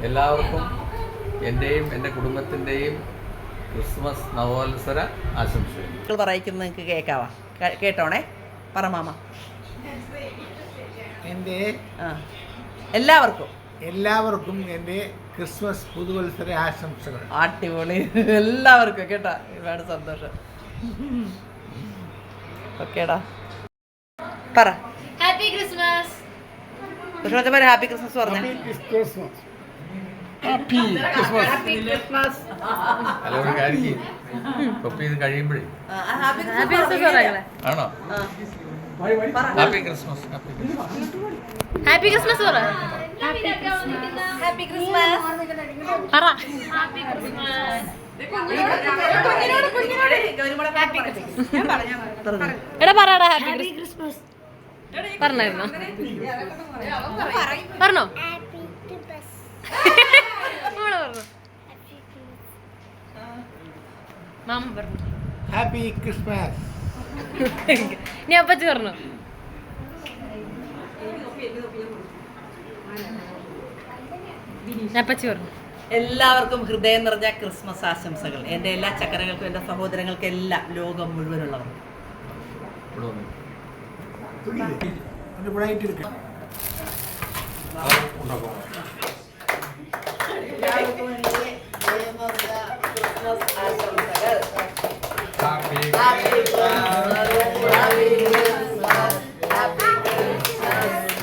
എല്ലാവർക്കും എന്റെയും എന്റെ കുടുംബത്തിന്റെയും ക്രിസ്മസ് നവോത്സര ആശംസകൾ. നിങ്ങൾ പറയിക്കുന്നത് നിങ്ങൾക്ക് കേൾക്കാവാ കേട്ടോണേ? പറമാമ എന്റെ ആ. എല്ലാവർക്കും. എല്ലാവർക്കും എന്റെ ക്രിസ്മസ് പുതുവത്സര ആശംസകൾ. അടിപൊളി. എല്ലാവർക്കും കേട്ടോ. ഒരുപാട് സന്തോഷം. ഓക്കേടാ. പറ. ഹാപ്പി ക്രിസ്മസ് സുഷമച്ചമാർ ഹാപ്പി ക്രിസ്മസ് പറഞ്ഞ. അല്ല ഒരു കാര്യം ചെയ്യും. തൊപ്പി ഇത് കഴിയുമ്പോഴേ. ഹാപ്പി ഹാപ്പി ക്രിസ്മസ് ആണോ? Happy Christmas happy Christmas. Happy Christmas പറ. Happy Christmas. പറ. Happy Christmas. എടാ പറടാ ഹാപ്പി ക്രിസ്മസ്. പറഞ്ഞായിരുന്നോ? പറഞ്ഞോ? മാമ ഹാപ്പി ക്രിസ്മസ് നീ അപ്പച്ചി പറഞ്ഞു? ഞാൻ അപ്പച്ചി പറഞ്ഞു? എല്ലാവർക്കും ഹൃദയം നിറഞ്ഞ ക്രിസ്മസ് ആശംസകൾ. എന്റെ എല്ലാ ചക്കരകൾക്കും എന്റെ സഹോദരങ്ങൾക്കും എല്ലാം ലോകം മുഴുവനുള്ളവർ கொஞ்சம் விளையாட்டு இருக்கு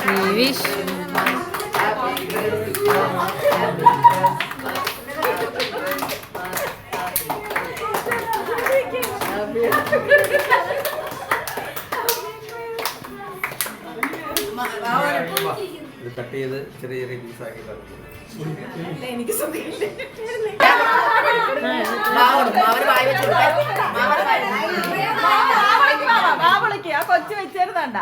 We wish കട്ട് ചെയ്ത് ചെറിയ ചെറിയ പീസാക്കി ആക്കി കൊച്ചു വെച്ചിരുന്നണ്ട.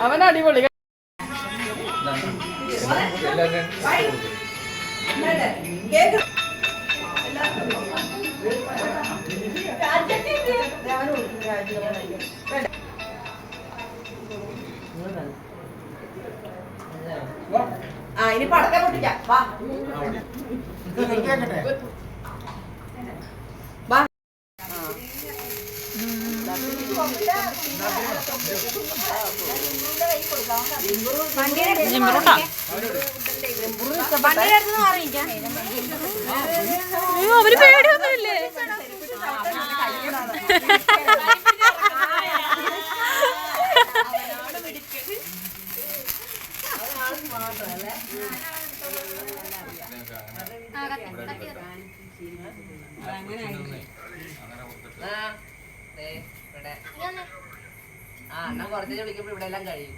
അവൻ അടിപൊളി. എല്ലാവരും ഇനി പടക്കം പൊട്ടിക്കാം. വാ. വാ. അവർ പേടിയൊന്നുമില്ലേ ആ, എന്നാ കുറച്ചേ വിളിക്കുമ്പോ ഇവിടെ എല്ലാം കഴിയും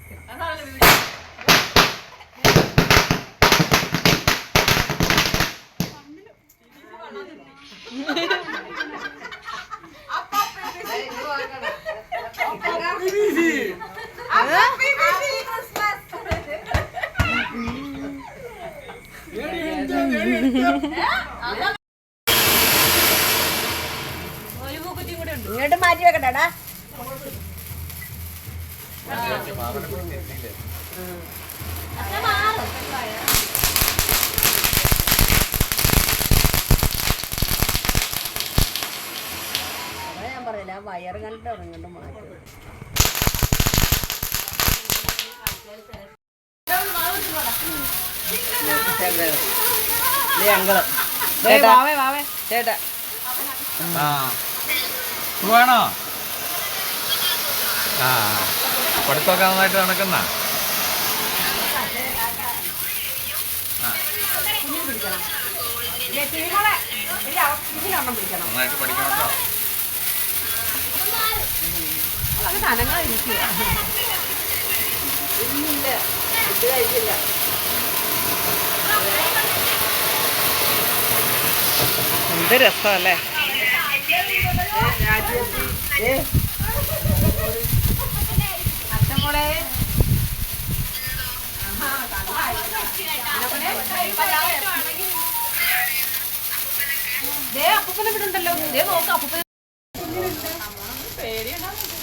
ഇങ്ങോട്ട് മാറ്റി വെക്കട്ടെടാ. ഞാൻ പറഞ്ഞില്ല വയർ കണ്ടിട്ട് ഇറങ്ങിട്ട് മാറ്റി ചേട്ടാ. ആ. സുഖമാണോ ആ പഠിത്തമൊക്കെ നന്നായിട്ട് നടക്കുന്ന? നന്നായിട്ട് പഠിക്കണം എന്ത് രസമല്ലേ? അച്ഛമോളെ ദേ അപ്പൂപ്പനെ ഇവിടെ ഉണ്ടല്ലോ. ദേ നോക്കാം അപ്പൂപ്പനെ. പേടിയുണ്ടാവും